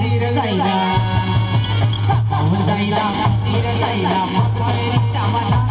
సిరదైనా అవుదైనా సిరదైనా మొత్తం